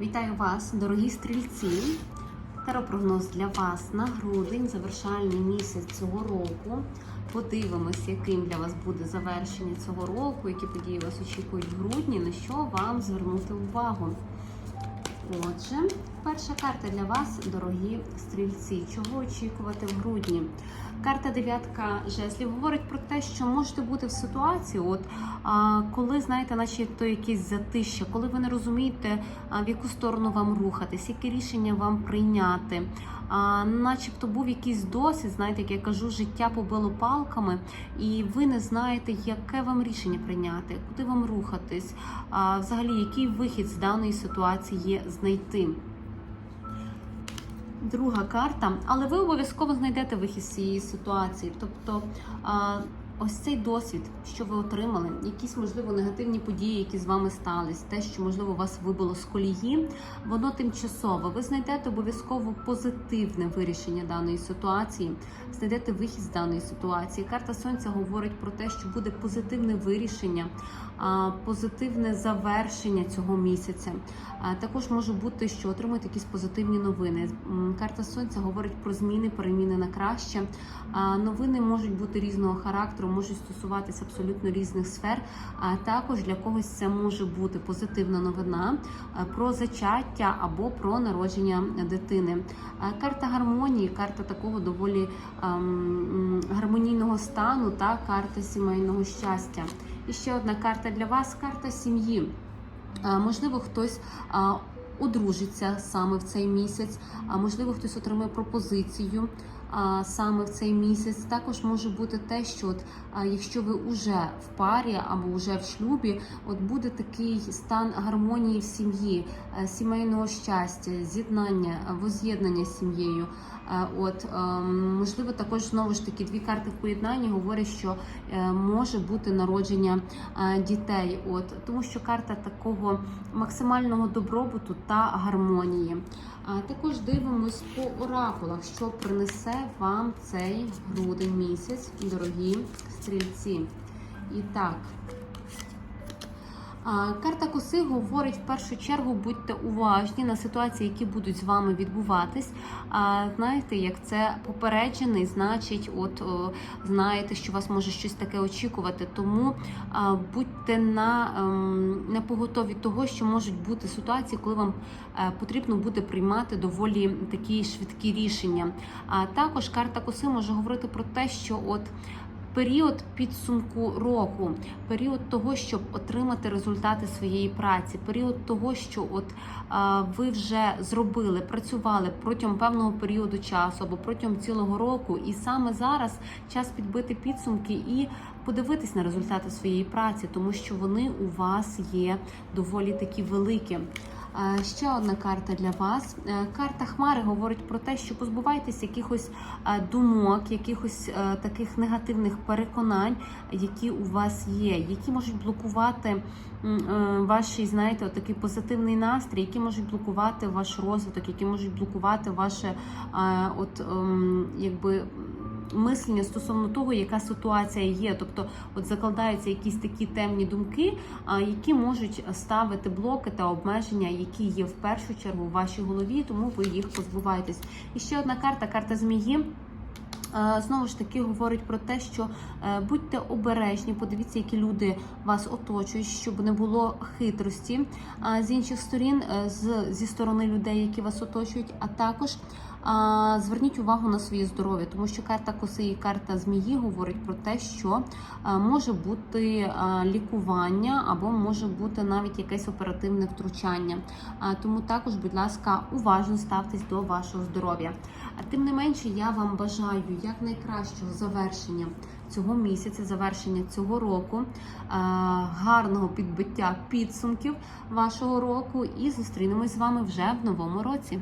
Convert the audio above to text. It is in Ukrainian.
Вітаю вас, дорогі стрільці. Теропрогноз для вас на грудень, завершальний місяць цього року. Подивимось, яким для вас буде завершення цього року, які події вас очікують в грудні, на що вам звернути увагу. Отже, перша карта для вас, дорогі стрільці. Чого очікувати в грудні? Карта дев'ятка жезлів говорить про те, що можете бути в ситуації, от коли знаєте, наче то якесь затища, коли ви не розумієте, в яку сторону вам рухатись, яке рішення вам прийняти. А, начебто був якийсь досвід, знаєте, як я кажу, життя побило палками, і ви не знаєте, яке вам рішення прийняти, куди вам рухатись, взагалі, який вихід з даної ситуації є знайти. Друга карта, але ви обов'язково знайдете вихід з цієї ситуації. Тобто ось цей досвід, що ви отримали, якісь можливо негативні події, які з вами стались, те, що можливо вас вибило з колії, воно тимчасово. Ви знайдете обов'язково позитивне вирішення даної ситуації, знайдете вихід з даної ситуації. Карта сонця говорить про те, що буде позитивне вирішення, позитивне завершення цього місяця. Також може бути, що отримуєте якісь позитивні новини. Карта сонця говорить про зміни, переміни на краще. Новини можуть бути різного характеру, можуть стосуватися абсолютно різних сфер. А також для когось це може бути позитивна новина про зачаття або про народження дитини. Карта гармонії, карта такого доволі ем, гармонійного стану та карта сімейного щастя. І ще одна карта для вас карта сім'ї. А, Можливо, хтось одружиться саме в цей місяць, а можливо, хтось отримає пропозицію саме в цей місяць. Також може бути те, що от, якщо ви вже в парі або вже в шлюбі, от буде такий стан гармонії в сім'ї, е, сімейного щастя, з'єднання, е, воз'єднання з сім'єю. Е, От ем, можливо, також знову ж таки дві карти в поєднанні говорять, що е, може бути народження е, дітей. От тому, що карта такого максимального добробуту та гармонії. А також дивимось по оракулах, що принесе вам цей грудень місяць, дорогі стрільці. І так. Карта коси говорить в першу чергу, будьте уважні на ситуації, які будуть з вами відбуватись. А знаєте, як це попереджений, значить, от знаєте, що вас може щось таке очікувати. Тому будьте на, ем, на поготові того, що можуть бути ситуації, коли вам е, потрібно буде приймати доволі такі швидкі рішення. А також карта коси може говорити про те, що от. Період підсумку року, період того, щоб отримати результати своєї праці, період того, що от а, ви вже зробили, працювали протягом певного періоду часу або протягом цілого року, і саме зараз час підбити підсумки і подивитись на результати своєї праці, тому що вони у вас є доволі такі великі. Ще одна карта для вас. Е, Карта Хмари говорить про те, що позбувайтесь якихось е, думок, якихось е, таких негативних переконань, які у вас є, які можуть блокувати м, е, ваш, знаєте, такий позитивний настрій, які можуть блокувати ваш розвиток, які можуть блокувати ваше от ем, якби мислення стосовно того, яка ситуація є. Тобто, от закладаються якісь такі темні думки, які можуть ставити блоки та обмеження, які є в першу чергу в вашій голові, тому ви їх позбуваєтесь. І ще одна карта карта змії. Знову ж таки говорить про те, що е, будьте обережні, подивіться, які люди вас оточують, щоб не було хитрості з інших сторін, е, зі сторони людей, які вас оточують, а також зверніть увагу на своє здоров'я, тому що карта коси і карта змії говорить про те, що може бути лікування або може бути навіть якесь оперативне втручання. Тому також, будь ласка, уважно ставтесь до вашого здоров'я. А тим не менше, я вам бажаю якнайкращого завершення цього місяця, завершення цього року, гарного підбиття підсумків вашого року, і зустрінемось з вами вже в новому році.